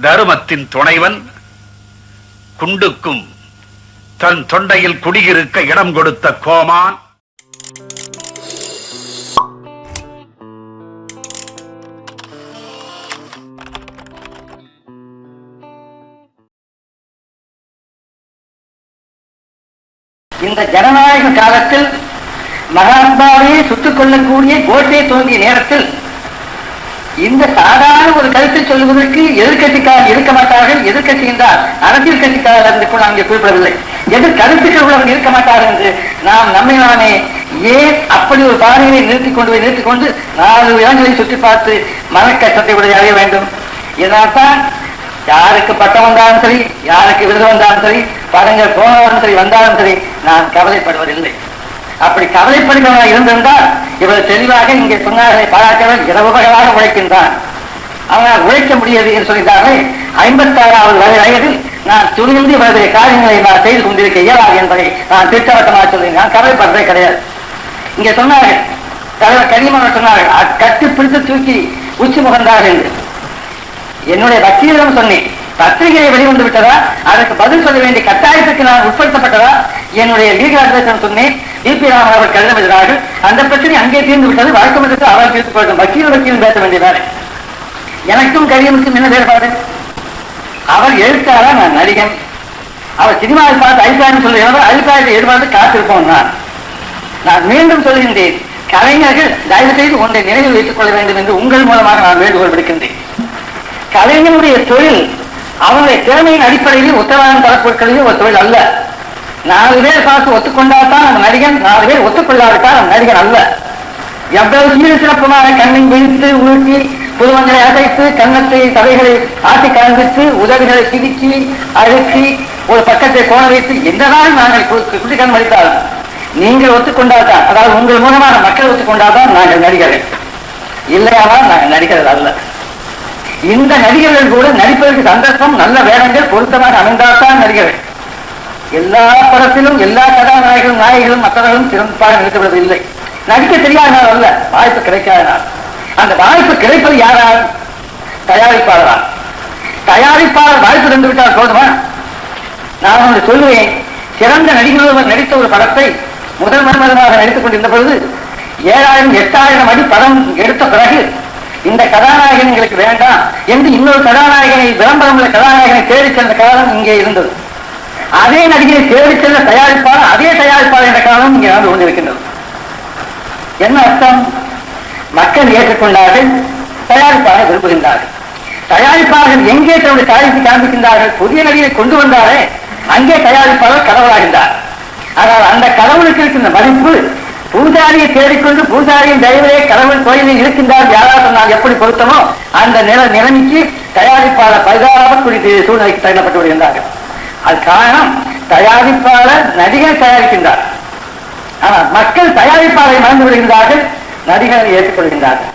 தருமத்தின் துணைவன் குண்டுக்கும் தன் தொண்டையில் குடியிருக்க இடம் கொடுத்த கோமான். இந்த ஜனநாயக காலத்தில் மகாத்மாவையே சுட்டுக் கொள்ளக்கூடிய கோட்டை தோன்றிய நேரத்தில் இந்த சாதாரண ஒரு கருத்தை சொல்லுவதற்கு எதிர்கட்சிக்காரர் இருக்க மாட்டார்கள் எதிர்கட்சி என்றால் அரசியல் கட்சிக்காரர் என்று கூட அங்கே குறிப்பிடவில்லை. எதிர் கருத்துக்கள் உள்ளவர்கள் இருக்க மாட்டார்கள் என்று நாம் நம்மை நானே ஏன் அப்படி ஒரு பாதையை நிறுத்திக் கொண்டு போய் நிறுத்திக் கொண்டு நாலு இடங்களை சுற்றி பார்த்து மனக்கஷ்டத்தை உடைய அறிய வேண்டும்? இதனால்தான் யாருக்கு பட்டம் வந்தாலும் சரி யாருக்கு விருது வந்தாலும் சரி படங்கள் போனாலும் சரி வந்தாலும் சரி நான் கவலைப்படுவதில்லை. அப்படி கவலைப்படுகிறவனாக இருந்திருந்தால் இவர் தெளிவாக இங்கே சொன்னார்களை பாராட்டவர் இரவு வகையாக உழைக்கின்றான். அவனால் உழைக்க முடியாது என்று சொல்கிறார்கள் ஐம்பத்தாறாவது வரை வயதில் நான் துணிந்து இவரது காரியங்களை நான் செய்து கொண்டிருக்க இயலாது என்பதை நான் திட்டவட்டமாக சொல்கிறேன். நான் கவலைப்படுறதே கிடையாது. இங்கே சொன்னார்கள் தலைவர் கனிமன் சொன்னார்கள் அ- கட்டிப்பிடித்து தூக்கி உச்சி முகந்தார்கள் என்று. என்னுடைய வக்கீலிடம் சொன்னேன் பத்திரிகையை வெளிவந்து விட்டதா அதற்கு பதில் சொல்ல வேண்டிய கட்டாயத்துக்கு நான் உட்படுத்தப்பட்டதா? என்னுடைய லீகல் அட்வைசர் சொன்னேன் டிபி ராமன் அவர் கடிதம் எழுதினார்கள். அந்த பிரச்சனை அங்கே தீர்ந்து விட்டது வழக்கம் எடுத்து அவர் தீர்த்து கொள்ளும் வக்கீல் வக்கீலும் பேச வேண்டிய வேலை. எனக்கும் கடிதமுக்கும் என்ன வேறுபாடு? அவர் எழுத்தாளா நான் நடிகன். அவர் சினிமாவில் பார்த்து அபிப்பிராயம் சொல்லுகிறவர் அபிப்பிராயத்தை எதிர்பார்த்து காத்திருப்போம் நான். நான் மீண்டும் சொல்கின்றேன். கலைஞர்கள் தயவு செய்து ஒன்றை நினைவில் வைத்துக் கொள்ள வேண்டும் என்று உங்கள் மூலமாக நான் வேண்டுகோள் விடுக்கின்றேன். கலைஞனுடைய தொழில் அவனுடைய திறமையின் அடிப்படையில் உத்தரவாதம் தரப்பொருட்களில் ஒரு தொழில் அல்ல. நாலு பேர் பார்த்து ஒத்துக்கொண்டால்தான் அந்த நடிகன் நாலு பேர் ஒத்துக்கொள்ளாவிட்டால் அந்த நடிகன் அல்ல. எவ்வளவு சீர சிறப்புமான கண்ணை விழித்து ஊட்டி புதுவங்களை அசைத்து கன்னத்தை தலைகளை ஆட்டி கலந்துட்டு உதவிகளை சிரிக்கி அழுத்தி ஒரு பக்கத்தை கோண வைத்து என்னதான் நாங்கள் குட்டிக்கண் மறித்தாலும் நீங்கள் ஒத்துக்கொண்டால்தான் அதாவது உங்கள் மூலமான மக்கள் ஒத்துக்கொண்டால்தான் நாங்கள் நடிகர்கள். இல்லையானால் நாங்கள் நடிகர்கள் அல்ல. இந்த நடிகர்கள் கூட நடிப்பதற்கு சந்தர்ப்பம் நல்ல வேடங்கள் பொருத்தமாக அமைந்தால்தான் நடிகர்கள். எல்லா படத்திலும் எல்லா கதாநாயகர்களும் நாயகர்களும் மற்றவர்களும் சிறப்பாக நடிக்கப்படுவதில்லை. நடிக்க தெரியாதனால் அல்ல வாய்ப்பு கிடைக்காதனால். அந்த வாய்ப்பு கிடைப்பது யாரால்? தயாரிப்பாளரால். தயாரிப்பாளர் வாய்ப்பு தந்து விட்டால் போதுமா? நான் ஒன்று சொல்லுவேன். சிறந்த நடிகர் நடித்த ஒரு படத்தை முதல் மருமகனாக நடித்துக் கொண்டிருந்த பொழுது ஏழாயிரம் எட்டாயிரம் அடி படம் எடுத்த பிறகு இந்த கதாநாயகன் எங்களுக்கு வேண்டாம் என்று இன்னொரு கதாநாயகனை விளம்பரம் உள்ள கதாநாயகனை தேடிச் சென்ற காலம் இங்கே இருந்தது. அதே நடிகரை தேடிச் செல்ல தயாரிப்பாளர் அதே தயாரிப்பாளர் என்ற காரணம் இங்கே நான் கொண்டிருக்கின்றது என்ன அர்த்தம்? மக்கள் ஏற்றுக்கொண்டார்கள் தயாரிப்பாளர் விரும்புகின்றார்கள். தயாரிப்பாளர்கள் எங்கே தன்னுடைய தயாரிப்பு காண்பிக்கின்றார்கள்? புதிய நடிகரை கொண்டு வந்தாரே அங்கே தயாரிப்பாளர் கடவுளாகின்றார். ஆனால் அந்த கடவுளுக்கு இருக்கின்ற மதிப்பு பூஜாரியை தேடிக்கொண்டு பூஜாரியின் தயவிலே கடவுள் கோயிலில் இருக்கின்றார் யாராவது நான் எப்படி பொருத்தமோ அந்த நில நிலைமைக்கு தயாரிப்பாளர் பரிதாபக்கூடிய சூழ்நிலைக்கு தள்ளப்பட்டு வருகின்றார்கள் அது காரணம் தயாரிப்பாளர் நடிகர் தயாரிக்கின்றார். ஆனால் மக்கள் தயாரிப்பாளரை மறந்து விடுகின்றார்கள் நடிகரை ஏற்றுக்கொள்கின்றார்கள்.